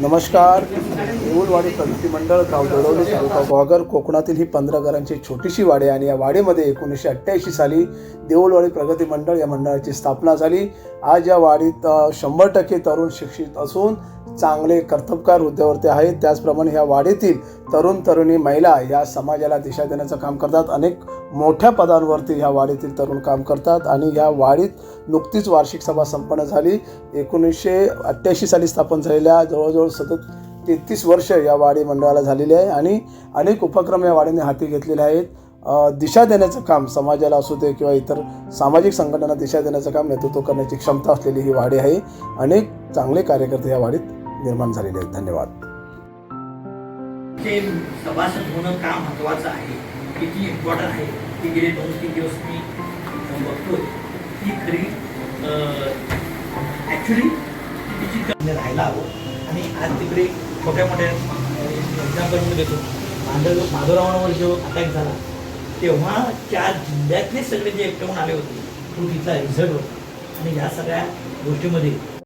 नमस्कार. देऊळवाडी प्रगती मंडळ गाव दडवली तालुका वाघर कोकणातील ही पंधरा घरांची छोटीशी वाडी आणि या वाडीमध्ये एकोणीसशे अठ्ठ्याऐंशी साली देऊळवाडी प्रगती मंडळ या मंडळाची स्थापना झाली. आज या वाडीत शंभर टक्के तरुण शिक्षित असून चांगले कर्तबकार हुद्द्यावरती आहेत. त्याचप्रमाणे ह्या वाडीतील तरुण तरुणी महिला या समाजाला दिशा देण्याचं काम करतात. अनेक मोठ्या पदांवरती ह्या वाडीतील तरुण काम करतात आणि ह्या वाडीत नुकतीच वार्षिक सभा संपन्न झाली. एकोणीसशे अठ्ठ्याऐंशी साली स्थापन झालेल्या जवळजवळ सतत तेहतीस वर्ष या वाडी मंडळाला झालेली आहे आणि अनेक उपक्रम या वाडीने हाती घेतलेले आहेत. दिशा देण्याचं काम समाजाला असू दे किंवा इतर सामाजिक संघटनांना दिशा देण्याचं काम नेतृत्व करण्याची क्षमता असलेली ही वाडी आहे. अनेक चांगले कार्यकर्ते या वाडीत निर्माण झालेले आहेत. धन्यवाद. ते सभासद होणं का महत्वाचं आहे? किती इम्पॉर्टंट आहे? की गेले दोन तीन दिवस मी बघतोय. ती खरी ॲक्च्युली तिची राहायला हवं. आणि आज तिकडे छोट्या मोठ्या एक्झाम्पल मी देतो मांडव माधवरावांवर जो अटॅक झाला तेव्हा त्या जिल्ह्यातले सगळे जे एकटवून आले होते तो तिथला रिझल्ट होता. आणि या सगळ्या गोष्टीमध्ये